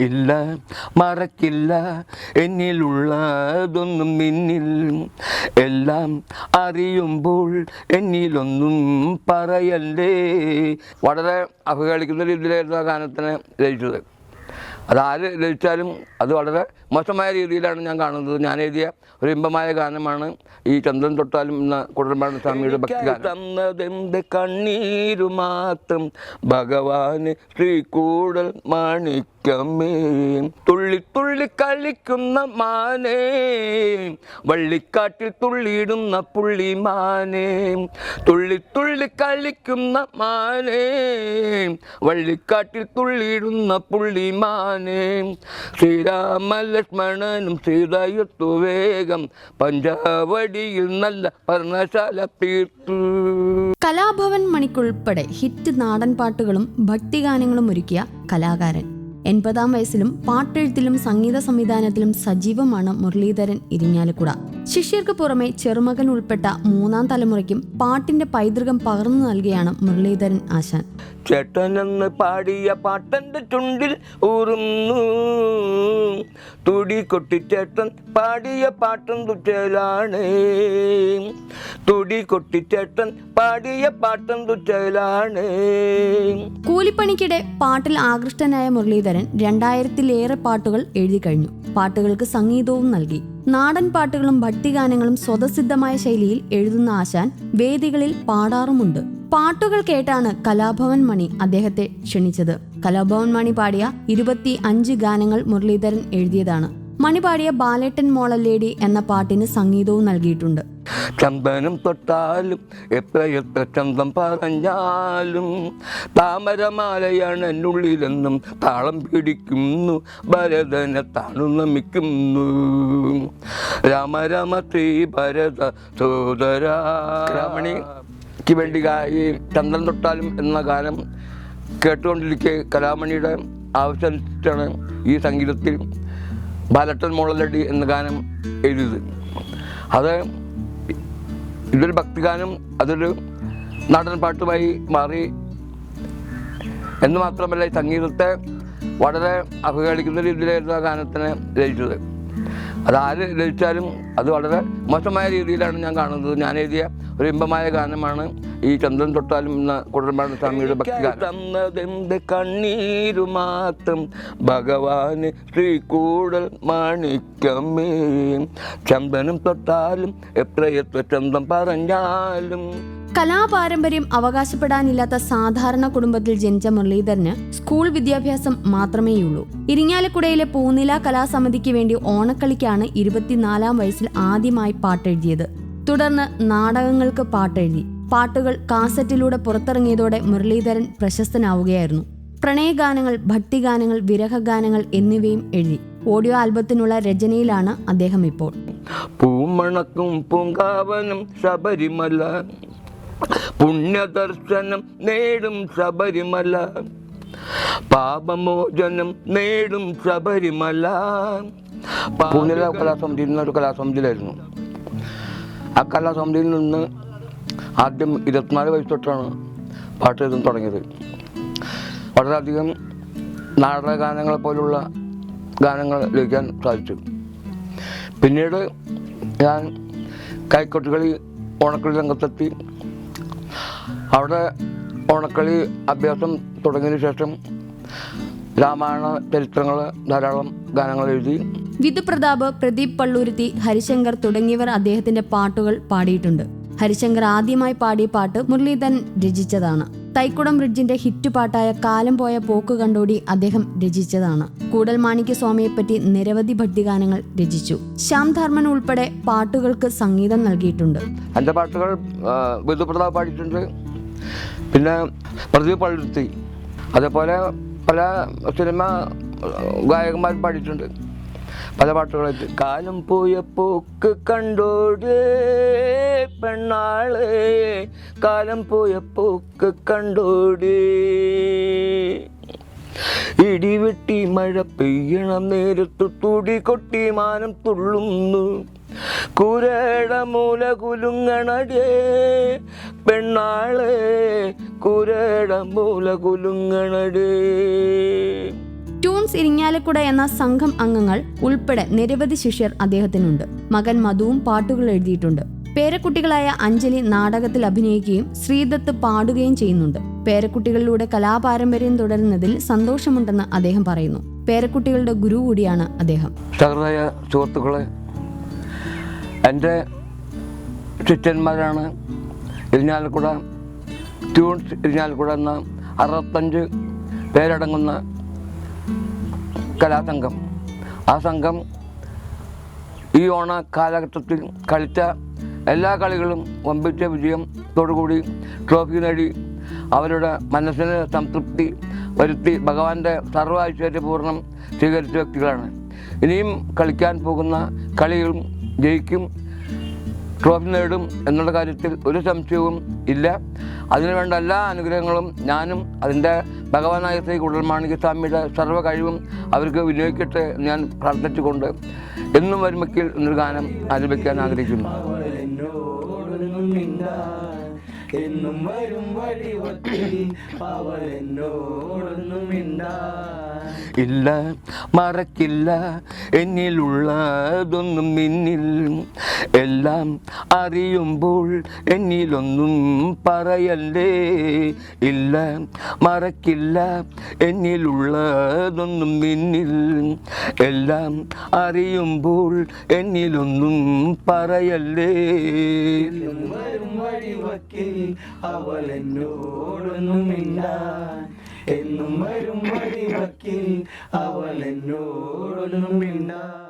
ഇല്ല മറക്കില്ല. എന്നിലുള്ളതൊന്നും നിന്നിൽ എല്ലാം അറിയുമ്പോൾ എന്നിലൊന്നും പറയല്ലേ. വളരെ അവഹേളിക്കുന്ന രീതിയിലായിരുന്നു ആ ഗാനത്തിനെ രചിച്ചത്. അതാര് രചിച്ചാലും അത് വളരെ മോശമായ രീതിയിലാണ് ഞാൻ കാണുന്നത്. ഞാൻ എഴുതിയ ഒരു ഇമ്പമായ ഗാനമാണ് ഈ ചന്ദ്രൻ തൊട്ടാലും എന്ന കുടുംബമാണ് സ്വാമിയുടെ ഭക്തി തന്നതെന്ത് കണ്ണീരു മാത്രം ഭഗവാന് ശ്രീകൂടൽ മാണിക്കമ്മേ. തുള്ളി തുള്ളി കളിക്കുന്ന മാനേ വള്ളിക്കാട്ടിൽ തുള്ളിയിടുന്ന പുള്ളി മാനേ. തുള്ളി തുള്ളി കളിക്കുന്ന മാനേ വള്ളിക്കാട്ടിൽ തുള്ളിയിടുന്ന പുള്ളി മാനേ ശ്രീരാമ ലക്ഷ്മണനും സീതയുത്തു വേഗം പഞ്ചാവടിയിൽ നല്ല പർണശാല തീർത്തു. കലാഭവൻ മണിക്കുൾപ്പെടെ ഹിറ്റ് നാടൻ പാട്ടുകളും ഭക്തിഗാനങ്ങളും ഒരുക്കിയ കലാകാരൻ എൺപതാം വയസ്സിലും പാട്ടെഴുത്തിലും സംഗീത സംവിധാനത്തിലും സജീവമാണ് മുരളീധരൻ ഇരിഞ്ഞാലക്കുട ശിഷ്യർക്ക് പുറമെ ചെറുമകൻ ഉൾപ്പെട്ട മൂന്നാം തലമുറയ്ക്കും പാട്ടിന്റെ പൈതൃകം പകർന്നു നൽകിയാണ് മുരളീധരൻ ആശാൻ. ചേട്ടനെന്ന് പാടിയ പാട്ടന്റെ ചുണ്ടിൽ ഊറുന്നു. തുടി കൊട്ടിച്ചേട്ടൻ പാടിയ പാട്ടും തുച്ചയിലാണ്. തുടി കൊട്ടിച്ചേട്ടൻ പാടിയ പാട്ടും തുച്ചയിലാണ്. കൂലിപ്പണിക്കിടെ പാട്ടിൽ ആകൃഷ്ടനായ മുരളീധരൻ രണ്ടായിരത്തിലേറെ പാട്ടുകൾ എഴുതി കഴിഞ്ഞു. പാട്ടുകൾക്ക് സംഗീതവും നൽകി. നാടൻ പാട്ടുകളും ഭക്തിഗാനങ്ങളും സ്വതസിദ്ധമായ ശൈലിയിൽ എഴുതുന്ന ആശാൻ വേദികളിൽ പാടാറുമുണ്ട്. പാട്ടുകൾ കേട്ടാണ് കലാഭവൻ മണി അദ്ദേഹത്തെ ക്ഷണിച്ചത്. കലാഭവൻ മണി പാടിയ ഇരുപത്തി അഞ്ച് ഗാനങ്ങൾ മുരളീധരൻ എഴുതിയതാണ്. മണി പാടിയ ബാലേട്ടൻ മോളല്ലേടി എന്ന പാട്ടിന് സംഗീതവും നൽകിയിട്ടുണ്ട്. ചന്ദനം തൊട്ടാലും എത്ര എത്ര ചന്തം പറഞ്ഞാലും താമരമാലയാണ് എന്നുള്ളിലെന്നും താളം പിടിക്കുന്നു ഭരതനെ താണു നമിക്കുന്നു. രാമ രാമ ശ്രീ ഭരത സോദര വേണ്ടി ഈ ചന്ദനം തൊട്ടാലും എന്ന ഗാനം കേട്ടുകൊണ്ടിരിക്കെ കലാമണിയുടെ ആവശ്യമാണ് ഈ സംഗീതത്തിൽ ബാലട്ടൻ മോളലടി എന്ന ഗാനം എഴുതിയത്. അത് ഇതൊരു ഭക്തിഗാനം അതൊരു നാടൻ പാട്ടുമായി മാറി. എന്ന് മാത്രമല്ല ഈ സംഗീതത്തെ വളരെ അവഹേളിക്കുന്ന രീതിയിലായിരുന്നു ആ ഗാനത്തിന് രചിച്ചത്. അതാര് രചിച്ചാലും അത് വളരെ മോശമായ രീതിയിലാണ് ഞാൻ കാണുന്നത്. ഞാൻ എഴുതിയ ഒരു ഇമ്പമായ ഗാനമാണ് ഈ ചന്ദ്രൻ തൊട്ടാലും എന്ന കുടുംബമാണ് സ്വാമിയുടെ തന്നതെന്ത് കണ്ണീരു മാത്രം ഭഗവാന് ശ്രീകൂടൽ മാണിക്കമേ ചന്ദനം തൊട്ടാലും എത്ര എത്ര ചന്തം പറഞ്ഞാലും കലാപാരമ്പര്യം അവകാശപ്പെടാനില്ലാത്ത സാധാരണ കുടുംബത്തിൽ ജനിച്ച മുരളീധരന് സ്കൂൾ വിദ്യാഭ്യാസം മാത്രമേയുള്ളൂ. ഇരിങ്ങാലക്കുടയിലെ പൂനില കലാസമിതിക്ക് വേണ്ടി ഓണക്കളിക്കാണ് ഇരുപത്തിനാലാം വയസ്സിൽ ആദ്യമായി പാട്ടെഴുതിയത്. തുടർന്ന് നാടകങ്ങൾക്ക് പാട്ടെഴുതി. പാട്ടുകൾ കാസറ്റിലൂടെ പുറത്തിറങ്ങിയതോടെ മുരളീധരൻ പ്രശസ്തനാവുകയായിരുന്നു. പ്രണയഗാനങ്ങൾ ഭക്തിഗാനങ്ങൾ വിരഹഗാനങ്ങൾ എന്നിവയും എഴുതി. ഓഡിയോ ആൽബത്തിനുള്ള രചനയിലാണ് അദ്ദേഹം ഇപ്പോൾ. പൂമണക്കും പൂങ്കാവനം ശബരിമല പുണ്യദർശനം നേടും ശബരിമല. പാപമോചനം നേടും ശബരിമല. പുണ്യല കലാസമിതി ഒരു കലാസമിതിയിലായിരുന്നു. ആ കലാസമിതിയിൽ നിന്ന് ആദ്യം ഇരുപത്തിനാല് വയസ്സ് തൊട്ടാണ് പാട്ട് എഴുതാൻ തുടങ്ങിയത്. വളരെയധികം നാടക ഗാനങ്ങളെ പോലുള്ള ഗാനങ്ങൾ ലഭിക്കാൻ സാധിച്ചു. പിന്നീട് ഞാൻ കൈക്കൊട്ടുകളി ഓണക്കളി രംഗത്തെത്തി. അവിടെ ഓണക്കളി അഭ്യാസം തുടങ്ങിയതിനു ശേഷം രാമായണ ചരിത്രങ്ങൾ ധാരാളം ഗാനങ്ങൾ എഴുതി. വിധുപ്രതാപ് പ്രദീപ് പള്ളൂരുത്തി ഹരിശങ്കർ തുടങ്ങിയവർ അദ്ദേഹത്തിന്റെ പാട്ടുകൾ പാടിയിട്ടുണ്ട്. ഹരിശങ്കർ ആദ്യമായി പാടിയ പാട്ട് മുരളീധരൻ രചിച്ചതാണ്. തൈക്കുടം ബ്രിഡ്ജിന്റെ ഹിറ്റ് പാട്ടായ കാലം പോയ പോക്ക് കണ്ടോടി അദ്ദേഹം രചിച്ചതാണ്. കൂടൽ മാണിക്യ സ്വാമിയെപ്പറ്റി നിരവധി ഭക്തിഗാനങ്ങൾ രചിച്ചു. ശ്യാം ധർമ്മൻ ഉൾപ്പെടെ പാട്ടുകൾക്ക് സംഗീതം നൽകിയിട്ടുണ്ട്. എന്റെ പാട്ടുകൾ പാടിയിട്ടുണ്ട്. പിന്നെ പ്രദീപ് പള്ളുരുത്തി. അതേപോലെ പല സിനിമ ഗായകന്മാർ പാടിയിട്ടുണ്ട്. പല പാട്ടുകളായിട്ട്. കാലം പോയ പോക്ക് കണ്ടോടേ പെണ്ണാളെ. കാലം പോയ പോക്ക് കണ്ടോടേ. ഇടിവെട്ടി മഴ പെയ്യണം നേരത്തു തുടി കൊട്ടി മാനം തുള്ളുന്നു. കുരട മൂല കുലുങ്ങണടേ. പെണ്ണാളെ കുരട മൂല കുലുങ്ങണട്. ടൂൺസ് ഇരിങ്ങാലക്കുട എന്ന സംഘം അംഗങ്ങൾ ഉൾപ്പെടെ നിരവധി ശിഷ്യർ അദ്ദേഹത്തിനുണ്ട്. മകൻ മധുവും പാട്ടുകൾ എഴുതിയിട്ടുണ്ട്. പേരക്കുട്ടികളായ അഞ്ജലി നാടകത്തിൽ അഭിനയിക്കുകയും ശ്രീദത്ത് പാടുകയും ചെയ്യുന്നുണ്ട്. പേരക്കുട്ടികളിലൂടെ കലാപാരമ്പര്യം തുടരുന്നതിൽ സന്തോഷമുണ്ടെന്ന് അദ്ദേഹം പറയുന്നു. പേരക്കുട്ടികളുടെ ഗുരു കൂടിയാണ് അദ്ദേഹം. സുഹൃത്തുക്കളെ എന്റെ ശിഷ്യന്മാരാണ് ഇരിഞ്ഞാലക്കുട ട്യൂൺസ് ഇരിഞ്ഞാലക്കുട എന്ന അറുപത്തഞ്ച് പേരടങ്ങുന്ന കലാസംഘം. ആ സംഘം ഈ ഓണ കാലഘട്ടത്തിൽ കളിച്ച എല്ലാ കളികളും വമ്പിച്ച വിജയത്തോടുകൂടി ട്രോഫി നേടി. അവരുടെ മനസ്സിന് സംതൃപ്തി വരുത്തി ഭഗവാന്റെ സർവ ഐശ്വര്യപൂർണം സ്വീകരിച്ച വ്യക്തികളാണ്. ഇനിയും കളിക്കാൻ പോകുന്ന കളികളും ജയിക്കും. ട്രോഫി നേടും എന്നുള്ള കാര്യത്തിൽ ഒരു സംശയവും ഇല്ല. അതിനുവേണ്ട എല്ലാ അനുഗ്രഹങ്ങളും ഞാനും അതിന്റെ ഭഗവാനായ ശ്രീ കുടൽമാണിക്യ സ്വാമിയുടെ സർവ കഴിവും അവർക്ക് വിനിയോഗിക്കട്ടെ എന്ന് ഞാൻ പ്രാർത്ഥിച്ചുകൊണ്ട് എന്നും വരുമക്കിൽ എന്നൊരു ഗാനം ആരംഭിക്കാൻ ആഗ്രഹിക്കുന്നു. എന്നും വരും വഴി അവൾ എന്നോടൊന്നും ഇല്ല മറക്കില്ല എന്നിലുള്ളതൊന്നും മിന്നിൽ. എല്ലാം അറിയുമ്പോൾ എന്നിലൊന്നും പറയല്ലേ? ഇല്ല മറക്കില്ല എന്നിലുള്ളതൊന്നും മിന്നിൽ. എല്ലാം അറിയുമ്പോൾ എന്നിലൊന്നും പറയല്ലേ? എന്നും വഴി വഴിവക്കിൽ അവൾ എന്നോടൊന്നും മിണ്ടാൻ എന്നും വരും വഴിവക്കിൽ അവൾ എന്നോടൊന്നും മിണ്ടാൻ